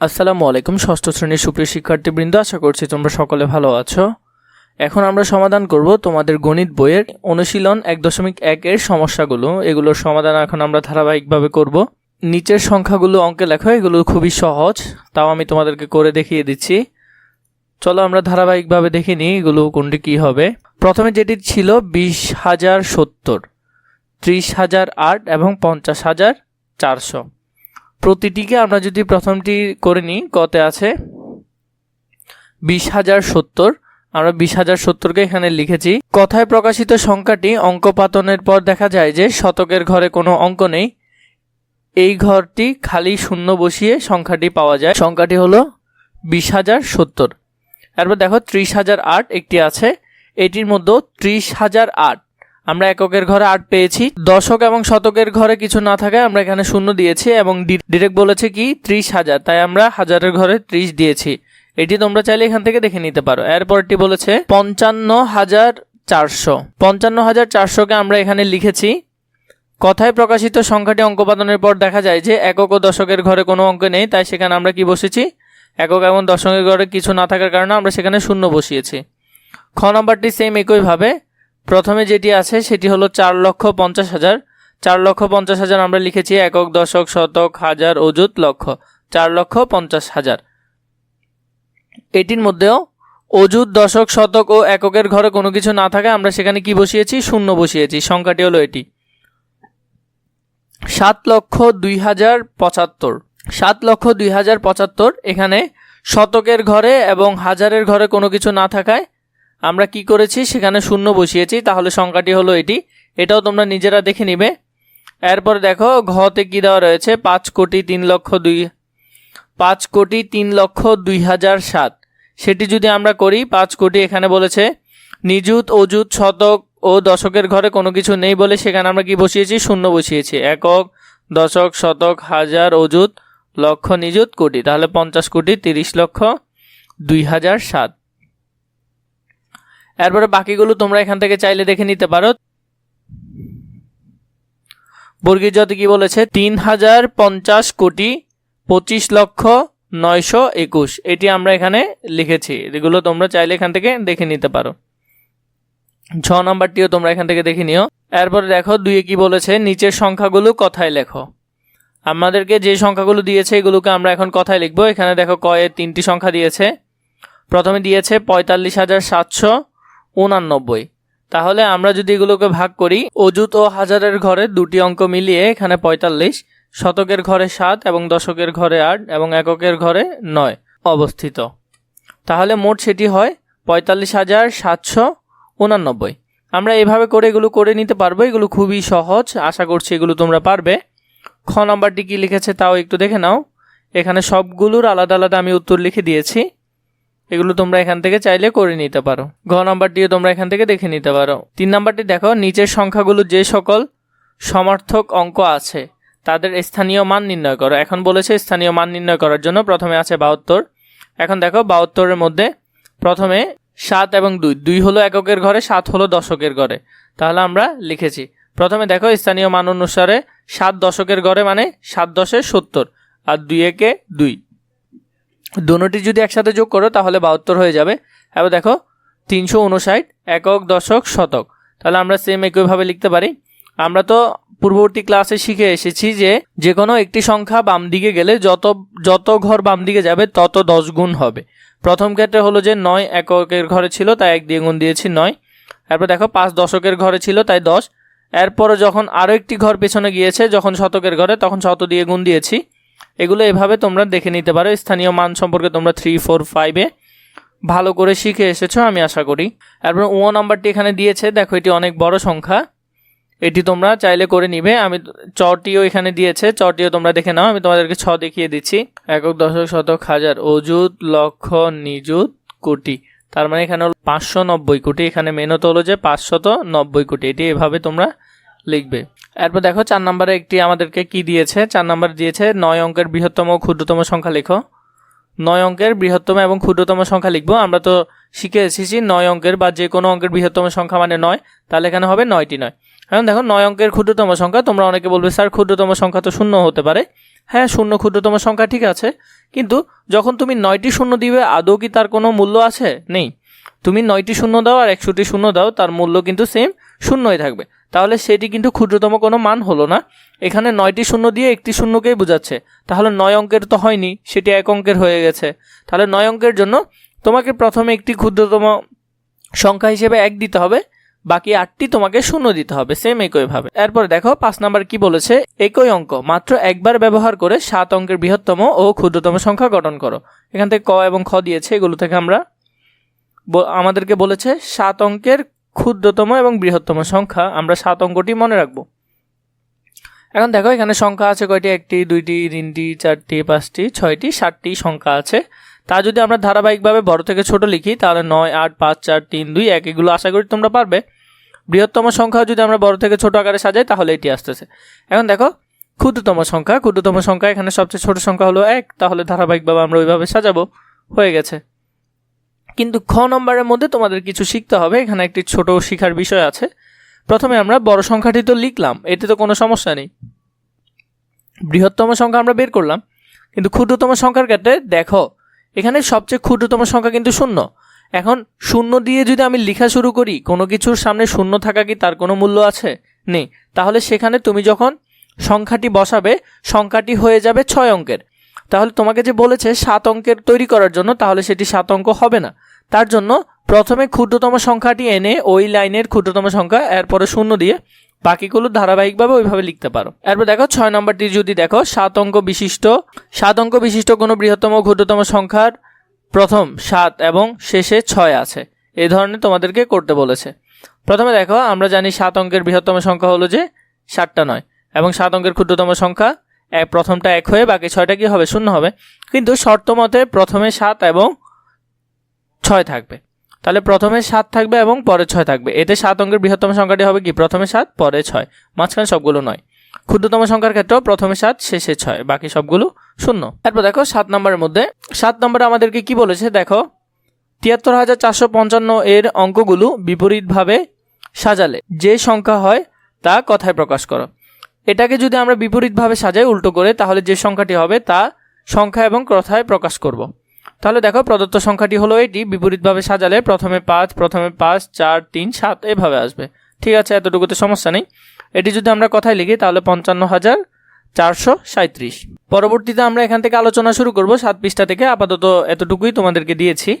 আসসালামু আলাইকুম, ষষ্ঠ শ্রেণির সুপ্রিয় শিক্ষার্থীবৃন্দ, আশা করছি তোমরা সকলে ভালো আছো। এখন আমরা সমাধান করব তোমাদের গণিত বইয়ের অনুশীলন এক দশমিক একের সমস্যাগুলো। এগুলোর সমাধান এখন আমরা ধারাবাহিকভাবে করব। নিচের সংখ্যাগুলো অঙ্কে লেখো, এগুলো খুবই সহজ, তাও আমি তোমাদেরকে করে দেখিয়ে দিচ্ছি। চলো আমরা ধারাবাহিকভাবে দেখে নিই এগুলো কোনটি কী হবে। প্রথমে যেটি ছিল বিশ হাজার সত্তর, ত্রিশ হাজার আট এবং পঞ্চাশ হাজার চারশো। প্রতিটিকে আমরা যদি প্রথমটি করে নিই, কতে আছে? বিশ হাজার সত্তর। আমরা বিশ হাজার সত্তরকে এখানে লিখেছি। কথায় প্রকাশিত সংখ্যাটি অঙ্ক পাতনের পর দেখা যায় যে শতকের ঘরে কোনো অঙ্ক নেই। এই ঘরটি খালি শূন্য বসিয়ে সংখ্যাটি পাওয়া যায়। সংখ্যাটি হলো বিশ হাজার সত্তর। এরপর দেখো, ত্রিশ হাজার আট একটি আছে। এটির মধ্যে ত্রিশ হাজার আট। আমরা এককের ঘরে আট পেয়েছি। দশক এবং শতকের ঘরে কিছু না থাকায় আমরা এখানে শূন্য দিয়েছি এবং ডিরেক্ট বলেছে কি, ত্রিশ হাজার। তাই আমরা হাজারের ঘরে ত্রিশ দিয়েছি। এটি তোমরা চাইলে এখান থেকে দেখে নিতে পারো। এরপরটি বলেছে পঞ্চান্ন হাজার চারশো। পঞ্চান্ন হাজার চারশোকে আমরা এখানে লিখেছি। কথায় প্রকাশিত সংখ্যাটি অঙ্কপাদনের পর দেখা যায় যে একক ও দশকের ঘরে কোনো অঙ্ক নেই, তাই সেখানে আমরা কি বসেছি? একক এবং দশকের ঘরে কিছু না থাকার কারণে আমরা সেখানে শূন্য বসিয়েছি। খ নম্বরটি সেম একইভাবে। প্রথমে যেটি আছে, সেটি হলো চার লক্ষ পঞ্চাশ হাজার। চার লক্ষ পঞ্চাশ হাজার আমরা লিখেছি একক, দশক, শতক, হাজার, অযুত, লক্ষ। চার লক্ষ পঞ্চাশ হাজার। এটির মধ্যেও অযুত, দশক, শতক ও এককের ঘরে কোনো কিছু না থাকে আমরা সেখানে কি বসিয়েছি? শূন্য বসিয়েছি। সংখ্যাটি হলো এটি। সাত লক্ষ দুই হাজার পঁচাত্তর। সাত লক্ষ দুই হাজার পঁচাত্তর এখানে শতকের ঘরে এবং হাজারের ঘরে কোনো কিছু না থাকায় আমরা কি করেছি? সেখানে শূন্য বসিয়েছি। তাহলে সংখ্যাটি হলো এটি। এটাও তোমরা নিজেরা দেখে নিবে। এরপর দেখো, ঘতে কি দেওয়া রয়েছে? পাঁচ কোটি তিন লক্ষ দুই, পাঁচ কোটি তিন লক্ষ দুই হাজার সাত। সেটি যদি আমরা করি, পাঁচ কোটি এখানে বলেছে, নিযুত, অযুত, শতক ও দশকের ঘরে কোনো কিছু নেই বলে সেখানে আমরা কি বসিয়েছি? শূন্য বসিয়েছি। একক, দশক, শতক, হাজার, অযুত, লক্ষ, নিযুত, কোটি। তাহলে পঞ্চাশ কোটি তিরিশ লক্ষ দুই হাজার সাত। এরপরে বাকিগুলো তোমরা এখান থেকে চাইলে দেখে নিতে পারো। বর্গীর জাতি কি বলেছে? তিন হাজার পঞ্চাশ কোটি পঁচিশ লক্ষ নয়শো একুশ। এটি আমরা এখানে লিখেছি। এগুলো তোমরা চাইলে এখান থেকে দেখে নিতে পারো। ছ নম্বরটিও তোমরা এখান থেকে দেখে নিও। এরপরে দেখো দুইয়ে কি বলেছে? নিচের সংখ্যাগুলো কথায় লেখো। আমাদেরকে যে সংখ্যাগুলো দিয়েছে, এগুলোকে আমরা এখন কথায় লিখব। এখানে দেখো কয়ে তিনটি সংখ্যা দিয়েছে। প্রথমে দিয়েছে পঁয়তাল্লিশ হাজার সাতশো উনানব্বই তাহলে আমরা যদি এগুলোকে ভাগ করি অজুত ও হাজারের ঘরে দুটি অঙ্ক মিলিয়ে এখানে পঁয়তাল্লিশ, শতকের ঘরে সাত এবং দশকের ঘরে আট এবং এককের ঘরে নয় অবস্থিত। তাহলে মোট সেটি হয় পঁয়তাল্লিশ হাজার সাতশো উনানব্বই আমরা এভাবে করে এগুলো করে নিতে পারব, এগুলো খুবই সহজ। আশা করছি এগুলো তোমরা পারবে। খ নম্বরটি কী লিখেছে তাও একটু দেখে নাও। এখানে সবগুলোর আলাদা আলাদা আমি উত্তর লিখে দিয়েছি। এগুলো তোমরা এখান থেকে চাইলে করে নিতে পারো। ঘ নাম্বারটিও তোমরা এখান থেকে দেখে নিতে পারো। তিন নাম্বারটি দেখো, নিচের সংখ্যাগুলো যে সকল সমার্থক অঙ্ক আছে, তাদের স্থানীয় মান নির্ণয় করো। এখন বলেছে স্থানীয় মান নির্ণয় করার জন্য প্রথমে আছে বাহাত্তর। এখন দেখো, বাহাত্তরের মধ্যে প্রথমে সাত এবং দুই। দুই হলো এককের ঘরে, সাত হলো দশকের ঘরে। তাহলে আমরা লিখেছি, প্রথমে দেখো স্থানীয় মান অনুসারে সাত দশকের ঘরে মানে সাত দশে সত্তর, আর দুই একে দুই। দুটি যদি একসাথে যোগ করো, তাহলে বাহাত্তর হয়ে যাবে। এবার দেখো, তিনশো উনষাট একক দশক শতক। তাহলে আমরা সেম একইভাবে লিখতে পারি। আমরা তো পূর্ববর্তী ক্লাসে শিখে এসেছি যে যে কোনো একটি সংখ্যা বাম দিকে গেলে যত যত ঘর বাম দিকে যাবে, তত দশ গুণ হবে। প্রথম ক্ষেত্রে হলো যে, নয় এককের ঘরে ছিল, তাই এক দিয়ে গুণ দিয়েছি নয়। এরপর দেখো, পাঁচ দশকের ঘরে ছিল, তাই দশ। এরপরে যখন আরও একটি ঘর পেছনে গিয়েছে, যখন শতকের ঘরে, তখন শত দিয়ে গুণ দিয়েছি। এগুলো এভাবে তোমরা দেখে নিতে পারো। স্থানীয় মান সম্পর্কে তোমরা থ্রি ফোর ফাইভে ভালো করে শিখে এসেছ, আমি আশা করি। এরপর ও নাম্বারটি এখানে দিয়েছে। দেখো, এটি অনেক বড় সংখ্যা। এটি তোমরা চাইলে করে নিবে। আমি চটিও এখানে দিয়েছে। চটিও তোমরা দেখে নাও। আমি তোমাদেরকে ছ দেখিয়ে দিচ্ছি। একক, দশক, শতক, হাজার, অযুত, লক্ষ, নিযুত, কোটি। তার মানে এখানে পাঁচশো নব্বই কোটি। এখানে মেনত হলো যে পাঁচশত নব্বই কোটি। এটি এভাবে তোমরা লিখবে। এরপর দেখো, চার নম্বরে একটি আমাদেরকে কি দিয়েছে? চার নম্বর দিয়েছে, নয় অঙ্কের বৃহত্তম ও ক্ষুদ্রতম সংখ্যা লেখো। নয় অঙ্কের বৃহত্তম এবং ক্ষুদ্রতম সংখ্যা লিখব। আমরা তো শিখে এসেছি নয় অঙ্কের বা যে কোনো অঙ্কের বৃহত্তম সংখ্যা মানে নয়, তাহলে এখানে হবে নয়টি নয়। এখন দেখো, নয় অঙ্কের ক্ষুদ্রতম সংখ্যা, তোমরা অনেকে বলবে, স্যার, ক্ষুদ্রতম সংখ্যা তো শূন্য হতে পারে। হ্যাঁ শূন্য ক্ষুদ্রতম সংখ্যা ঠিক আছে, কিন্তু যখন তুমি নয়টি শূন্য দিবে, আদৌ কি তার কোনো মূল্য আছে? নেই। তুমি নয়টি শূন্য দাও আর একশোটি শূন্য দাও, তার মূল্য কিন্তু সেম শূন্যই থাকবে। তাহলে সেটি কিন্তু ক্ষুদ্রতম কোনো মান হলো না। এখানে নয়টি শূন্য দিয়ে একটি শূন্যকেই বোঝাচ্ছে। তাহলে নয় অঙ্কের তো হয়নি, সেটি এক অঙ্কের হয়ে গেছে। তাহলে নয় অঙ্কের জন্য তোমাকে প্রথমে একটি ক্ষুদ্রতম সংখ্যা হিসেবে এক দিতে হবে, বাকি আটটি তোমাকে শূন্য দিতে হবে সেম একইভাবে এরপর দেখো, পাঁচ নাম্বার কি বলেছে? একই অঙ্ক, মাত্র একবার ব্যবহার করে সাত অঙ্কের বৃহত্তম ও ক্ষুদ্রতম সংখ্যা গঠন করো। এখান থেকে ক এবং খ দিয়েছে, এগুলো থেকে আমরা আমাদেরকে বলেছে সাত অঙ্কের ক্ষুদ্রতম এবং বৃহত্তম সংখ্যা। আমরা সাত অঙ্কটি মনে রাখব। এখন দেখো, এখানে সংখ্যা আছে কয়টি? একটি, দুইটি, তিনটি, চারটি, পাঁচটি, ছয়টি, সাতটি সংখ্যা আছে। তা যদি আমরা ধারাবাহিকভাবে বড় থেকে ছোট লিখি, তাহলে নয়, আট, পাঁচ, চার, তিন, দুই, এক, এগুলো আশা করি তোমরা পারবে। বৃহত্তম সংখ্যা যদি আমরা বড় থেকে ছোট আকারে সাজাই, তাহলে এটি আসতেছে। এখন দেখো, ক্ষুদ্রতম সংখ্যা। ক্ষুদ্রতম সংখ্যা এখানে সবচেয়ে ছোট সংখ্যা হলো এক। তাহলে ধারাবাহিকভাবে আমরা ওইভাবে সাজাবো। হয়ে গেছে। কিন্তু খ নম্বরের মধ্যে তোমাদের কিছু শিখতে হবে। এখানে একটি ছোট শিখার বিষয় আছে। প্রথমে আমরা বড় সংখ্যাটি তো লিখলাম, এতে তো কোনো সমস্যা নেই। বৃহত্তম সংখ্যা আমরা বের করলাম, কিন্তু ক্ষুদ্রতম সংখ্যার ক্ষেত্রে দেখো, এখানে সবচেয়ে ক্ষুদ্রতম সংখ্যা কিন্তু শূন্য। এখন শূন্য দিয়ে যদি আমি লেখা শুরু করি, কোনো কিছুর সামনে শূন্য থাকা কি তার কোনো মূল্য আছে? নেই। তাহলে সেখানে তুমি যখন সংখ্যাটি বসাবে, সংখ্যাটি হয়ে যাবে ছয় অঙ্কের। তাহলে তোমাকে যে বলেছে সাত অঙ্কের তৈরি করার জন্য, তাহলে সেটি সাত অঙ্ক হবে না। তার জন্য প্রথমে ক্ষুদ্রতম সংখ্যাটি এনে ওই লাইনের ক্ষুদ্রতম সংখ্যা, এরপরে শূন্য দিয়ে বাকিগুলো ধারাবাহিকভাবে ওইভাবে লিখতে পারো। এরপর দেখো, ছয় নম্বরটি যদি দেখো, সাত অঙ্ক বিশিষ্ট। সাত অঙ্ক বিশিষ্ট কোনো বৃহত্তম ক্ষুদ্রতম সংখ্যার প্রথম সাত এবং শেষে ছয় আছে। এই ধরনের তোমাদেরকে করতে বলেছে। প্রথমে দেখো, আমরা জানি সাত অঙ্কের বৃহত্তম সংখ্যা হলো যে সাতটা নয় এবং সাত অঙ্কের ক্ষুদ্রতম সংখ্যা প্রথমটা এক হয়ে বাকি ছয়টা কি হবে? শূন্য হবে। কিন্তু শর্ত মতে প্রথমে সাত এবং ছয় থাকবে। তাহলে প্রথমে সাত থাকবে এবং পরে ছয় থাকবে। এতে সাত অঙ্কের বৃহত্তম সংখ্যাটি হবে কি? প্রথমে সাত, পরে ছয়। মাঝখানে সবগুলো নয়। ক্ষুদ্রতম সংখ্যার ক্ষেত্রেও প্রথমে সাত, শেষে ছয়। বাকি সবগুলো শূন্য। তারপর দেখো সাত নম্বরের মধ্যে। সাত নম্বরে আমাদেরকে কি বলেছে? দেখো, তিয়াত্তর হাজার চারশো পঞ্চান্ন এর অঙ্কগুলো বিপরীতভাবে সাজালে। যে সংখ্যা হয়, তা কথায় প্রকাশ করো। এটাকে যদি আমরা বিপরীতভাবে সাজাই, উল্টো করে, তাহলে যে সংখ্যাটি হবে, তা সংখ্যা এবং কথায় প্রকাশ করব। তাহলে দেখো, প্রদত্ত সংখ্যাটি হলো এটি। বিপরীতভাবে সাজালে প্রথমে পাঁচ প্রথমে পাঁচ, চার, তিন, সাত, এভাবে আসবে। ঠিক আছে, এতটুকুতে সমস্যা নেই। এটি যদি আমরা কথায় লিখি, তাহলে পঞ্চান্ন হাজার চারশো সাঁত্রিশ পরবর্তীতে আমরা এখান থেকে আলোচনা শুরু করব। সাত পৃষ্ঠা থেকে আপাতত এতটুকুই তোমাদেরকে দিয়েছি।